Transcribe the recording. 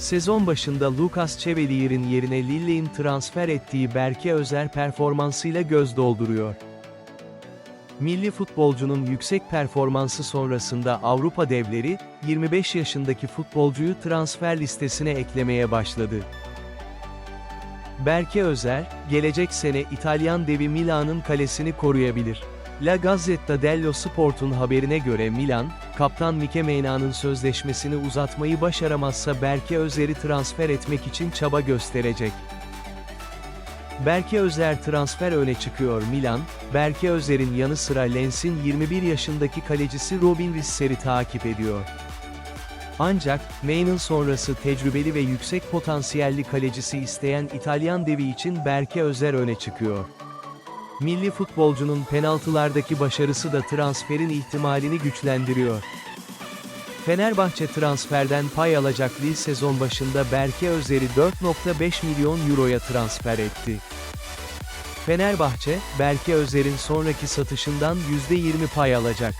Sezon başında Lucas Chevelier'in yerine Lille'in transfer ettiği Berke Özer performansıyla göz dolduruyor. Milli futbolcunun yüksek performansı sonrasında Avrupa devleri, 25 yaşındaki futbolcuyu transfer listesine eklemeye başladı. Berke Özer, gelecek sene İtalyan devi Milan'ın kalesini koruyabilir. La Gazzetta dello Sport'un haberine göre Milan, kaptan Mike Maina'nın sözleşmesini uzatmayı başaramazsa Berke Özer'i transfer etmek için çaba gösterecek. Berke Özer transfer öne çıkıyor Milan, Berke Özer'in yanı sıra Lens'in 21 yaşındaki kalecisi Robin Risser'i takip ediyor. Ancak, Main'ın sonrası tecrübeli ve yüksek potansiyelli kalecisi isteyen İtalyan devi için Berke Özer öne çıkıyor. Milli futbolcunun penaltılardaki başarısı da transferin ihtimalini güçlendiriyor. Fenerbahçe transferden pay alacak Lille sezon başında Berke Özer'i 4.5 milyon euroya transfer etti. Fenerbahçe, Berke Özer'in sonraki satışından %20 pay alacak.